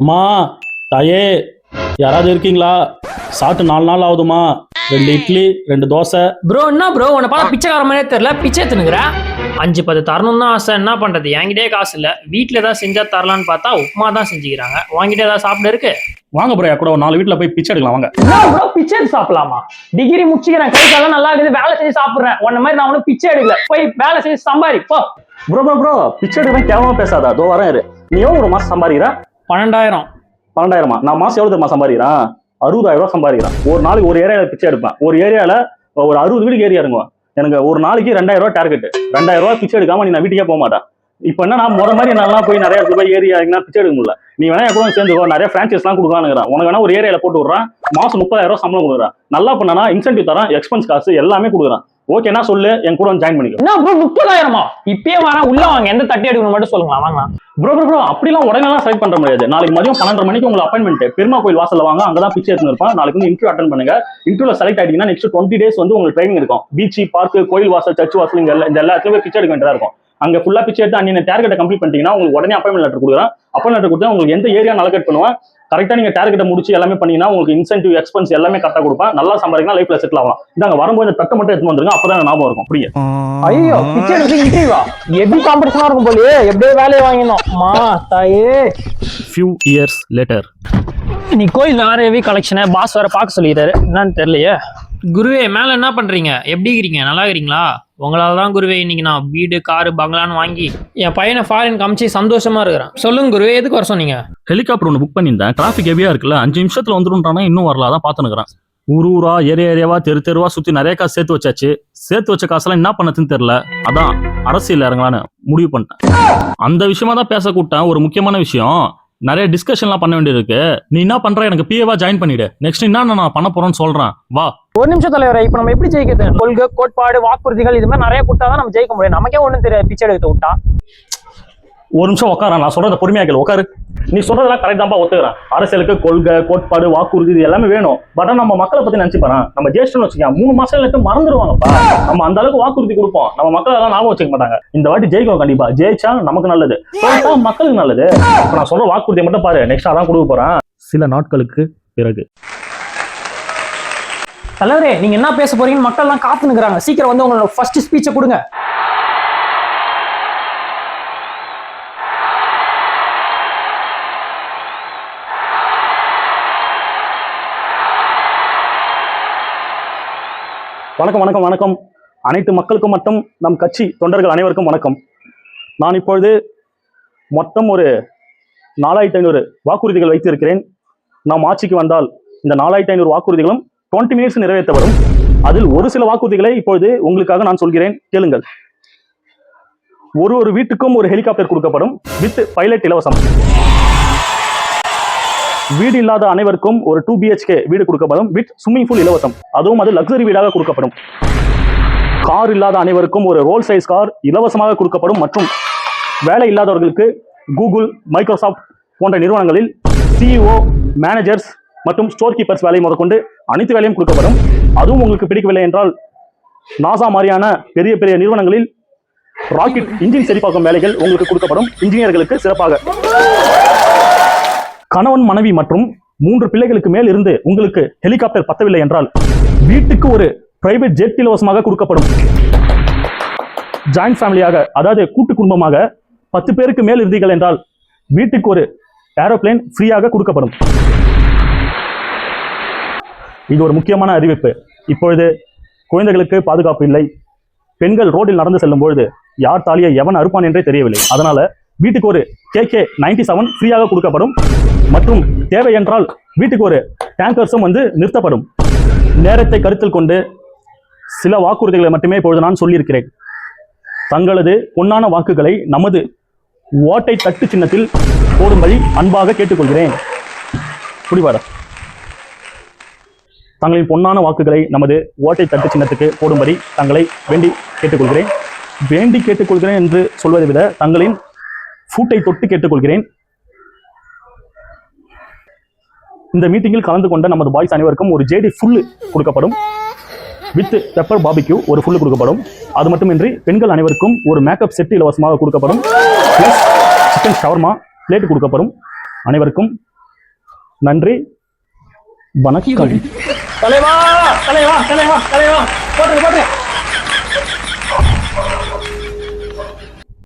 அம்மா தாயே யாராவது இருக்கீங்களா? சாப்பிட்டு நாலு நாள் ஆகுதுமா ரெண்டு இட்லி ரெண்டு தோசை. ப்ரோ என்ன ப்ரோ உன்னை பார்த்தா பிச்சைக்கார மாதிரியே தெரியல. பிச்சை எடுத்துனுக்குற? அஞ்சு பத்து தரணும் தான் ஆசை. என்ன பண்றது? என்கிட்டயே காசு இல்ல. வீட்ல ஏதாவது செஞ்சா தரலான்னு பார்த்தா உப்புமா தான் செஞ்சுக்கிறாங்க. வாங்கிட்டு ஏதாவது சாப்பிட இருக்கு? வாங்க ப்ரோ கூட ஒரு நாலு வீட்டில் போய் பிச்சை எடுக்கலாம். வாங்க. ப்ரோ பிச்சை எடுத்து சாப்பிடலாமா? டிகிரி முடிச்சுக்கிறேன். கை காலம் நல்லா இருக்குது. வேலை செஞ்சு சாப்பிடுறேன். உன்ன மாதிரி நான் ஒன்றும் பிச்சை எடுக்கல. போய் வேலை செஞ்சு சம்பாரி. போ. ப்ரோ ப்ரோ ப்ரோ பிச்சை எடுக்கிறேன் கேவலமா பேசாத. அதோ வரேன் இரு. நீ ஒரு மாசம் சம்பாதிக்கிற. பன்னெண்டாயிரம். பன்னெண்டாயிரமா? நான் மாசம் எவ்வளவு தெரியுமா சம்பாதிக்கிறேன்? அறுபதாயிரம் ரூபாய் சம்பாதிக்கிறேன். ஒரு நாளைக்கு ஒரு ஏரியாவில் பிச்சை எடுப்பேன். ஒரு ஏரியாவில் ஒரு அறுபது வீடுக்கு ஏரியா இறங்குவேன் எனக்கு ஒரு நாளைக்கு ரெண்டாயிரம் ரூபாய் டார்கெட் ரெண்டாயிரம் ரூபாய் பிச்சை எடுக்காம நீ நான் வீட்டுக்கே போக மாட்டேன். இப்போ என்ன நான் முத மாதிரி நல்லா போய் நிறைய ரூபாய் ஏரியா இறங்கினா பிச்சை எடுக்க முடியல. நீ வேணா என் கூட சேர்ந்துக்கோ. நிறைய ஃப்ரான்ச்சைஸ்லாம் கொடுக்கலான்னு உனக்கு வேணா ஒரு ஏரியாவில் போட்டு விட்றேன். மாசம் முப்பதாயிரம் ரூபாய் சம்பளம் கொடுக்குறேன். நல்லா பண்ணனா இன்சென்டிவ் தரேன் எக்ஸ்பென்ஸ் காசு எல்லாமே கொடுக்குறான். ஓகேனா சொல்லு என் கூட வந்து ஜாயின் பண்ணிக்கோ. என்ன ப்ரோ முப்பதாயிரமா? இப்பயே வரேன் உள்ள வாங்க. எந்த தட்டி எடுக்கணும் மட்டும் சொல்லுங்களா வாங்க ப்ரோ ப்ரோ ப்ரோ அப்படிலாம் உடனேலாம் செலக்ட் பண்ண முடியாது. நாளைக்கு மதியம் பன்னெண்டரை மணிக்கு உங்களுக்கு அப்பாயின்மெண்ட் பெருமா கோயில் வாசல்ல வாங்க அங்கதான் பிச்சை எடுத்து இருப்பான். நாளைக்கு வந்து இன்டர்வியூ அட்டன் பண்ணுங்க. இன்டர்வியூல செலக்ட் ஆயிட்டீங்கன்னா நெக்ஸ்ட் டுவெண்ட்டி டேஸ் வந்து உங்களுக்கு ட்ரைனிங் இருக்கும். பீச் பார்க் கோயில் வாசல் சர்ச் வாசல் இங்க இந்த எல்லா இடத்துலயும் பிச்சை எடுக்க வேண்டியதா இருக்கும். அங்க ஃபுல்லா பிச்சை எடுத்து அன்னைய டார்கெட்டை கம்ப்ளீட் பண்ணிட்டீங்கன்னா உங்களுக்கு உடனே அப்பாயின்மெண்ட் லெட்டர் கொடுக்குறேன். அப்பாயின்மெண்ட் லெட்டர் கொடுத்தா உங்களுக்கு எந்த ஏரியா அலோகேட் பண்ணுவேன்? கரெக்டா நீங்க டார்கெட்டை முடிச்சு எல்லாமே பண்ணீங்கன்னா உங்களுக்கு இன்சென்டிவ் எக்ஸ்பென்ஸ் எல்லாமே கரெக்டா கொடுப்பேன். நல்லா சம்பாதிக்கலாம் லைஃப்ல செட்டில் ஆகலாம். இந்தாங்க வரும்போது இந்த தட்டை மட்டும் எடுத்து வந்துருங்க அப்பதான் ஞாபகம் இருக்கும். புரியுது? ஐயோ பிச்சை எடுத்து இன்டர்வியூவா எப்படி காம்படிஷனா இருக்கும் போலயே எப்படியே வேலையை வாங்கினோம் மா தாயே. ஃபியூ இயர்ஸ் லேட்டர் நீ கோயில் வேற ஹெவி கலெக்ஷனை பாஸ் வேற பார்க்க சொல்லிடுறாரு என்னன்னு தெரியலையே. குருவே மேல என்ன பண்றீங்க? எப்படி இருக்கிறீங்க நல்லா இருக்கிறீங்களா? உங்களால தான் குருவே இன்னைக்கு நான் வீடு காரு பங்களான்னு வாங்கி என் பையனை ஃபாரின் காமிச்சு சந்தோஷமா இருக்கிறேன். சொல்லுங்க குருவே எதுக்கு வர சொன்னீங்க? ஹெலிகாப்டர் ஒன்று புக் பண்ணியிருந்தேன். டிராஃபிக் ஹெவியா இருக்குல்ல அஞ்சு நிமிஷத்துல வந்துருன்றானா இன்னும் வரல தான் பார்த்துனுக்குறேன் ஊர் ஊரா ஏரியா ஏரியாவா தெரு தெருவா சுத்தி நிறைய காசு சேர்த்து வச்சாச்சு. சேர்த்து வச்ச காசெல்லாம் என்ன பண்ணதுன்னு தெரியல. அதான் அரசியல் இறங்கலான்னு முடிவு பண்ணிட்டேன். அந்த விஷயமா தான் பேச கூப்பிட்டேன். ஒரு முக்கியமான விஷயம் நிறைய டிஸ்கஷன்லாம் பண்ண வேண்டியது இருக்கு நீ என்ன பண்ற? எனக்கு பிஏவா ஜாயின் பண்ணிடு. நெக்ஸ்ட் என்ன நான் பண்ண போறேன்னு சொல்றேன். வா. ஒரு நிமிஷம் தலைவரை இப்போ நம்ம எப்படி ஜெயிக்கிறது? கொள்கை கோட்பாடு வாக்குறுதிகள் இது மாதிரி நிறைய கொடுத்தா தான் நம்ம ஜெயிக்க முடியும். நமக்கே ஒன்றும் தெரியாது. பிச்சை எடுத்து விட்டா. ஒரு நிமிஷம் உட்கார நான் சொல்றத பொறுமையா கேள்வி உட்காரு நீ சொல்றதெல்லாம் கரெக்ட் தான்ப்பா ஒத்துக்கிறேன். அரசியலுக்கு கொள்கை கோட்பாடு வாக்குறுதி இது எல்லாமே வேணும். பட் நம்ம மக்களை பத்தி நினைச்சு நம்ம ஜேஷ்டன் வச்சுக்கோங்க. மூணு மாசம் எடுத்து மறந்துடுவாங்கப்பா நம்ம அந்த அளவுக்கு வாக்குறுதி கொடுப்போம். நம்ம மக்கள் எல்லாம் ஞாபகம் வச்சுக்க மாட்டாங்க. இந்த வாட்டி ஜெயிக்கும் கண்டிப்பா. ஜெயிச்சா நமக்கு நல்லது. மக்களுக்கு நல்லது. நான் சொல்ற வாக்குறுதியை மட்டும் பாரு. நெக்ஸ்ட் அதான் கொடுக்க போறேன். சில நாட்களுக்கு பிறகு. தலைவரே நீங்க என்ன பேச போறீங்கன்னு மக்கள் எல்லாம் காத்து நிக்கிறாங்க சீக்கிரம் வந்து உங்களோட ஃபர்ஸ்ட் ஸ்பீச்சை கொடுங்க. வணக்கம் வணக்கம் வணக்கம். அனைத்து மக்களுக்கும் மட்டும் நம் கட்சி தொண்டர்கள் அனைவருக்கும் வணக்கம். நான் இப்பொழுது மொத்தம் ஒரு நாலாயிரத்தி ஐநூறு வாக்குறுதிகள் வைத்திருக்கிறேன். நாம் ஆட்சிக்கு வந்தால் இந்த நாலாயிரத்தி ஐநூறு வாக்குறுதிகளும் டுவெண்ட்டி மினிட்ஸ் நிறைவேற்ற வரும் அதில் ஒரு சில வாக்குறுதிகளை இப்பொழுது உங்களுக்காக நான் சொல்கிறேன். கேளுங்கள். ஒரு ஒரு வீட்டுக்கும் ஒரு ஹெலிகாப்டர் கொடுக்கப்படும். வித் பைலட் இலவசம். வீடு இல்லாத அனைவருக்கும் ஒரு டூ பிஹெச்கே வீடு கொடுக்கப்படும் வித் ஸ்விம்மிங் பூல் இலவசம். அதுவும் அது லக்ஸரி வீடாக கொடுக்கப்படும். கார் இல்லாத அனைவருக்கும் ஒரு ரோல் சைஸ் கார் இலவசமாக கொடுக்கப்படும் மற்றும் வேலை இல்லாதவர்களுக்கு கூகுள் மைக்ரோசாஃப்ட் போன்ற நிறுவனங்களில் சிஇஓ மேனேஜர்ஸ் மற்றும் ஸ்டோர் கீப்பர்ஸ் வேலை முதற்கொண்டு அனைத்து வேலையும் கொடுக்கப்படும். அதுவும் உங்களுக்கு பிடிக்கவில்லை என்றால் நாசா மாதிரியான பெரிய பெரிய நிறுவனங்களில் ராக்கெட் இன்ஜின் சரிபார்க்கும் வேலைகள் உங்களுக்கு கொடுக்கப்படும். இன்ஜினியர்களுக்கு சிறப்பாக. கணவன் மனைவி மற்றும் மூன்று பிள்ளைகளுக்கு மேல் இருந்து உங்களுக்கு ஹெலிகாப்டர் பத்தவில்லை என்றால் வீட்டுக்கு ஒரு பிரைவேட் ஜெட் இலவசமாக கொடுக்கப்படும். ஜாயிண்ட் ஃபேமிலியாக அதாவது கூட்டு குடும்பமாக பத்து பேருக்கு மேல் இருந்தீர்கள் என்றால் வீட்டுக்கு ஒரு ஏரோப்ளேன் ஃப்ரீயாக கொடுக்கப்படும். இது ஒரு முக்கியமான அறிவிப்பு. இப்பொழுது குழந்தைகளுக்கு பாதுகாப்பு இல்லை. பெண்கள் ரோட்டில் நடந்து செல்லும் பொழுது யார் தாலியை எவன் அறுப்பான் என்றே தெரியவில்லை. அதனால வீட்டுக்கு ஒரு கே கே நைன்டி செவன் ஃப்ரீயாக கொடுக்கப்படும். மற்றும் தேவை என்றால் வீட்டுக்கு ஒரு டேங்கர்ஸும் வந்து நிறுத்தப்படும். நேரத்தை கருத்தில் கொண்டு சில வாக்குறுதிகளை மட்டுமே இப்பொழுது நான் சொல்லியிருக்கிறேன். தங்களது பொன்னான வாக்குகளை நமது ஓட்டை தட்டு சின்னத்தில் போடும்படி அன்பாக கேட்டுக்கொள்கிறேன். புரிவாரா தங்களின் பொன்னான வாக்குகளை நமது ஓட்டை தட்டு சின்னத்துக்கு போடும்படி தங்களை வேண்டி கேட்டுக்கொள்கிறேன். வேண்டி கேட்டுக்கொள்கிறேன் என்று சொல்வதை விட தங்களின் ஃபூட்டை தொட்டு கேட்டுக்கொள்கிறேன். இந்த மீட்டிங்கில் கலந்து கொண்ட நமது பாய்ஸ் அனைவருக்கும் ஒரு ஜேடி ஃபுல்லு கொடுக்கப்படும். வித் பெப்பர் பாபிக்யூ ஒரு ஃபுல்லு கொடுக்கப்படும். அது மட்டுமின்றி பெண்கள் அனைவருக்கும் ஒரு மேக்கப் செட் இலவசமாக கொடுக்கப்படும். ப்ளஸ் சிக்கன் ஷவர்மா பிளேட் கொடுக்கப்படும். அனைவருக்கும் நன்றி வணக்கம். தலைவா தலைவா தலைவா தலைவா போட்டு போட்டு